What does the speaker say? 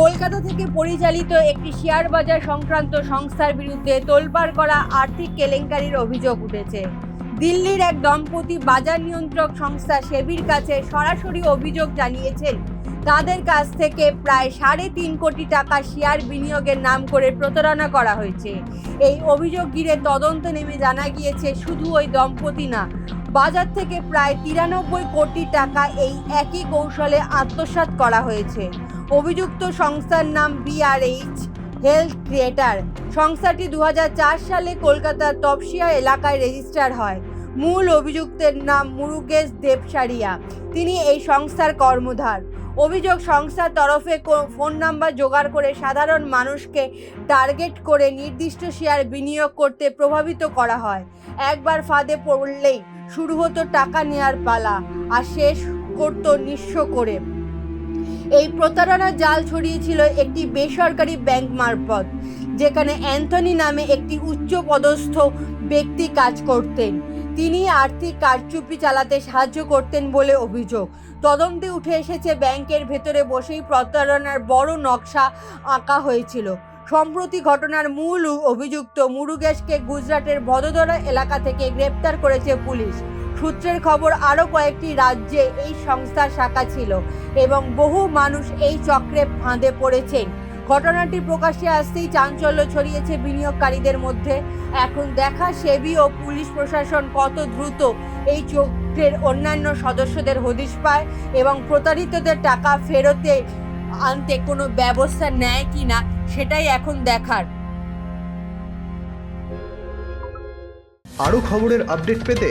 কলকাতা থেকে পরিচালিত একটি শেয়ার বাজার সংক্রান্ত সংস্থার বিরুদ্ধে তোলপাড় করা আর্থিক কেলেঙ্কারির অভিযোগ উঠেছে। দিল্লির এক দম্পতি বাজার নিয়ন্ত্রক সংস্থা সেবির কাছে সরাসরি অভিযোগ জানিয়েছেন, তাদের কাছ থেকে প্রায় সাড়ে তিন কোটি টাকা শেয়ার বিনিয়োগের নাম করে প্রতারণা করা হয়েছে। এই অভিযোগ ঘিরে তদন্ত নেমে জানা গিয়েছে, শুধু ওই দম্পতি না, বাজার থেকে প্রায় তিরানব্বই কোটি টাকা এই একই কৌশলে আত্মসাৎ করা হয়েছে। অভিযুক্ত সংস্থার নাম বিআরএইচ হেলথ ক্রিয়েটার সংস্থাটি দু হাজার চার সালে কলকাতার তপসিয়া এলাকায় রেজিস্টার হয়। মূল অভিযুক্তের নাম মুরুগেশ দেবসারিয়া। তিনি এই সংস্থার কর্মধার। অভিযোগ, সংস্থার তরফে ফোন নাম্বার জোগাড় করে সাধারণ মানুষকে টার্গেট করে নির্দিষ্ট শেয়ার বিনিয়োগ করতে প্রভাবিত করা হয়। একবার ফাঁদে পড়লেই শুরু হতো টাকা নেয়ার পালা, আর শেষ করতো নিঃস্ব করে। এই প্রতারণার জাল ছড়িয়েছিল একটি বেসরকারি ব্যাংক মারফত, যেখানে অ্যান্থনি নামে একটি উচ্চ পদস্থ ব্যক্তি কাজ করতেন। তিনি আর্থিক কারচুপি চালাতে সাহায্য করতেন বলে অভিযোগ। তদন্তে উঠে এসেছে, ব্যাংকের ভেতরে বসেই প্রতারণার বড় নকশা আঁকা হয়েছিল। সম্প্রতি ঘটনার মূল অভিযুক্ত মুরুগেশকে গুজরাটের ভদোদরা এলাকা থেকে গ্রেপ্তার করেছে পুলিশ। সূত্রের খবর, আরও কয়েকটি রাজ্যে এই সংস্থার শাখা ছিল এবং বহু মানুষ এই চক্রে ফাঁদে পড়েছেন। ঘটনাটি প্রকাশ্যে আসতেই চাঞ্চল্য ছড়িয়েছে বিনিয়োগকারীদের মধ্যে। এখন দেখা সেবি ও পুলিশ প্রশাসন কত দ্রুত এই চক্রের অন্যান্য সদস্যদের হদিশ পায় এবং প্রতারিতদের টাকা ফেরতে আনতে কোনো ব্যবস্থা নেয় কি না, সেটাই এখন দেখার। আরও খবরের আপডেট পেতে